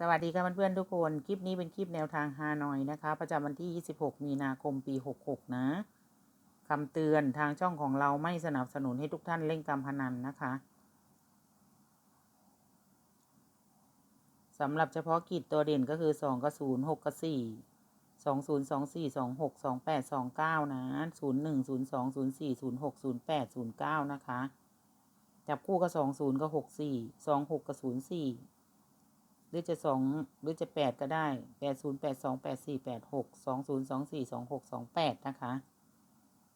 สวัสดีค่ะเพื่อนๆทุกคน คลิปนี้เป็นคลิปแนวทางฮานอยนะคะ ประจำวันที่ 26 มีนาคมปี 66 นะคำเตือนทางช่องของเราไม่สนับสนุนให้ทุกท่านเล่นการพนันนะคะสำหรับเฉพาะกิจตัวเด่นก็คือ 2 กับ 0 6 กับ 4 2 0 2 4 2 6 2 8 2 9 นะ 0 1 0 2 0 4 0 6 0 8 0 9 นะคะ จับคู่กับ 2 0 กับ 6 4 2 6 กับ 0 4 รือจะสองหรือจะแปดก็ได้แปดศูนย์แปดสองแปดสี่แปดหกสองศูนย์สองสี่สองหกสองแปดนะคะ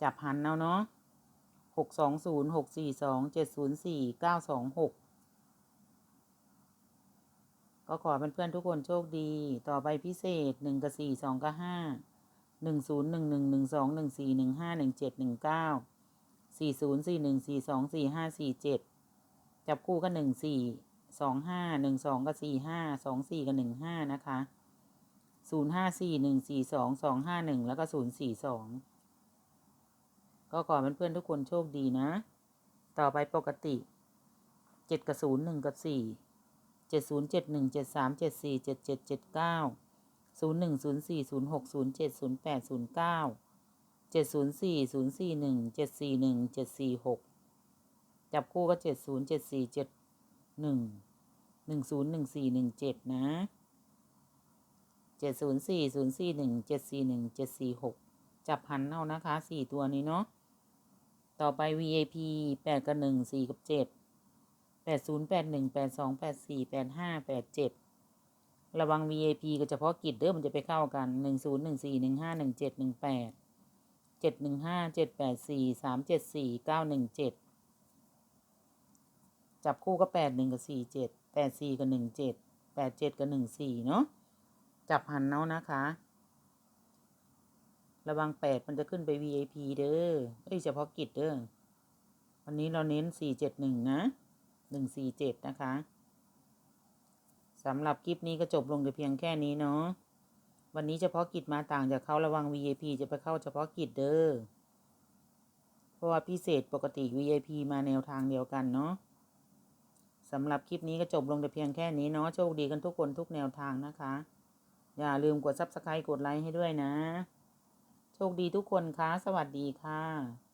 จับหันเอาเนาะหกสองศูนย์หกสี่สองเจ็ดศูนย์สี่เก้าสองหกก็ขอเพื่อนๆทุกคนโชคดี ต่อไปพิเศษหนึ่งกับสี่สองกับห้าหนึ่งศูนย์หนึ่งหนึ่งหนึ่งสองหนึ่งสี่หนึ่งห้าหนึ่งเจ็ดหนึ่งเก้าสี่ศูนย์สี่หนึ่งสี่สองสี่ห้าสี่เจ็ดจับคู่ก็หนึ่งสี่ สองห้าหนึ่งสองกับสี่ห้าสองสี่กับหนึ่งห้านะคะศูนย์ห้าสี่หนึ่งสี่สองสองห้าหนึ่งแล้วก็ศูนย์สี่สองก็ขอเพื่อนๆทุกคนโชคดีนะ ต่อไปปกติเจ็ดกับศูนย์หนึ่งกับสี่เจ็ดศูนย์เจ็ดหนึ่งเจ็ดสามเจ็ดสี่เจ็ดเจ็ดเจ็ดเก้าศูนย์หนึ่งศูนย์สี่ศูนย์หกศูนย์เจ็ดศูนย์แปดศูนย์เก้าเจ็ดศูนย์สี่ศูนย์สี่หนึ่งเจ็ดสี่หนึ่งเจ็ดสี่หกจับคู่ก็เจ็ดศูนย์เจ็ดสี่เจ็ด หนึ่งหนึ่งศูนย์หนึ่งสี่หนึ่งเจ็ดนะเจ็ดศูนย์สี่ศูนย์สี่หนึ่งเจ็ดสี่หนึ่งเจ็ดสี่หกจับพันเอานะคะสี่ตัวนี้เนาะต่อไป VIP แปดกับหนึ่งสี่กับเจ็ดแปดศูนย์แปดหนึ่งแปดสองแปดสี่แปดห้าแปดเจ็ดระวัง VIP ก็เฉพาะกิจเด้อมันจะไปเข้ากันหนึ่งศูนย์หนึ่งสี่หนึ่งห้าหนึ่งเจ็ดหนึ่งแปดเจ็ดหนึ่งห้าเจ็ดแปดสี่สามเจ็ดสี่เก้าหนึ่งเจ็ด จับคู่ก็แปดหนึ่งกับสี่เจ็ดแปดสี่กับหนึ่งเจ็ดแปดเจ็ดกับหนึ่งสี่เนาะจับหันเนาะนะคะ ระวังแปดมันจะขึ้นไป VIP เด้อเอ้ยเฉพาะกิจเด้อวันนี้เราเน้นสี่เจ็ดหนึ่งนะหนึ่งสี่เจ็ดนะคะสำหรับคลิปนี้ก็จบลงแต่เพียงแค่นี้เนาะวันนี้เฉพาะกิจมาต่างจากเขาระวัง VIP จะไปเข้าเฉพาะกิจเด้อเพราะว่าพิเศษปกติ VIP มาแนวทางเดียวกันเนาะ สำหรับคลิปนี้ก็จบลงแต่เพียงแค่นี้เนาะโชคดีกันทุกคนทุกแนวทางนะคะ อย่าลืมกด Subscribe กดไลค์ให้ด้วยนะ โชคดีทุกคนคะสวัสดีค่ะ